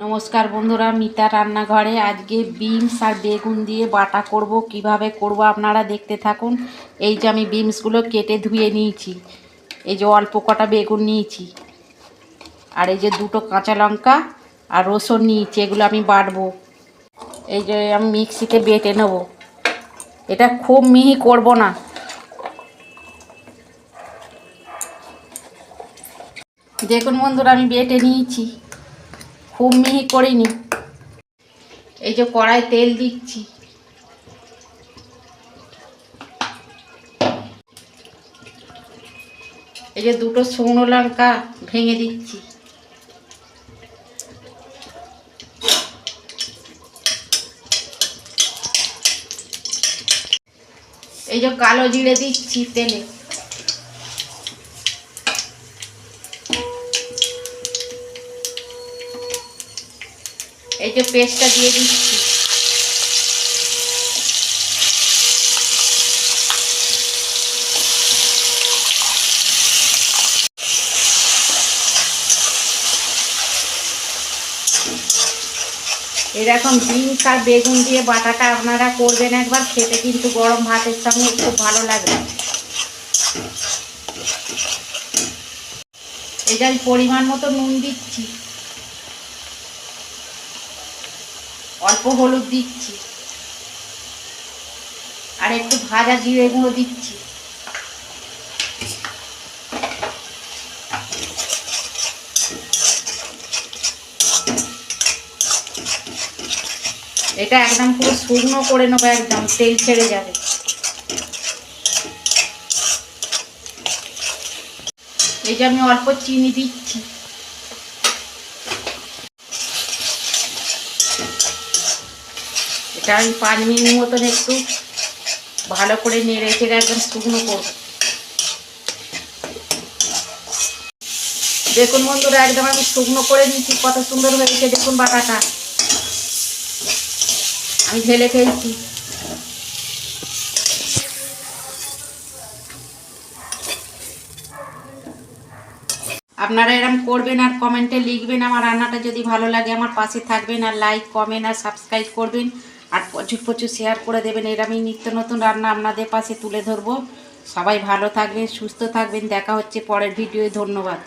নমস্কার বন্ধুরা, মিতা রান্নাঘরে। আজকে বিনস আর বেগুন দিয়ে বাটা করব। কীভাবে করব আপনারা দেখতে থাকুন। এই যে আমি বিনসগুলো কেটে ধুয়ে নিয়েছি। এই যে অল্প কটা বেগুন নিয়েছি। আর এই যে দুটো কাঁচা লঙ্কা আর রসুন নিয়েছি, এগুলো আমি বাটবো। এই যে আমি মিক্সিতে বেটে নেব। এটা খুব মিহি করব না। দেখুন বন্ধুরা, আমি বেটে নিয়েছি। খুব মিহি করিনি। এই যে কড়াই তেল দিচ্ছি। এই যে দুটো শুকনো লঙ্কা ভেঙে দিচ্ছি। এই যে কালো জিরে দিচ্ছি তেলে। এই যে পেস্টটা দিয়ে দিচ্ছি। এরকম বিনস আর বেগুন দিয়ে বাটাটা আপনারা করবেন একবার, খেতে কিন্তু গরম ভাতের সঙ্গে খুব ভালো লাগবে। এটা পরিমাণ মতো নুন দিচ্ছি। অল্প হলুদ দিচ্ছি। আর একটু ভাজা জিরে গুঁড়ো দিচ্ছি। এটা একদম পুরো শুকনো করে নেব একদম, তেল ছেড়ে যাবে। এই যে আমি অল্প চিনি দিচ্ছি। এটা আমি পাঁচ মিনিট মতন একটু ভালো করে নেড়ে চেড়ে একদম শুকনো করব। দেখুন বন্ধুরা, একদম আমি শুকনো করে নিচ্ছি কত সুন্দর হয়েছে, দেখুন বাটাটা। আমি ঢেলে ফেলছি। আপনারা এরম করবেন আর কমেন্টে লিখবেন, আমার রান্নাটা যদি ভালো লাগে আমার পাশে থাকবেন আর লাইক কমেন্ট আর সাবস্ক্রাইব করবেন। আর প্রচুর প্রচুর শেয়ার করে দেবেন। এরমই নিত্য নতুন রান্না আপনাদের পাশে তুলে ধরবো। সবাই ভালো থাকবেন, সুস্থ থাকবেন। দেখা হচ্ছে পরের ভিডিওয় ধন্যবাদ।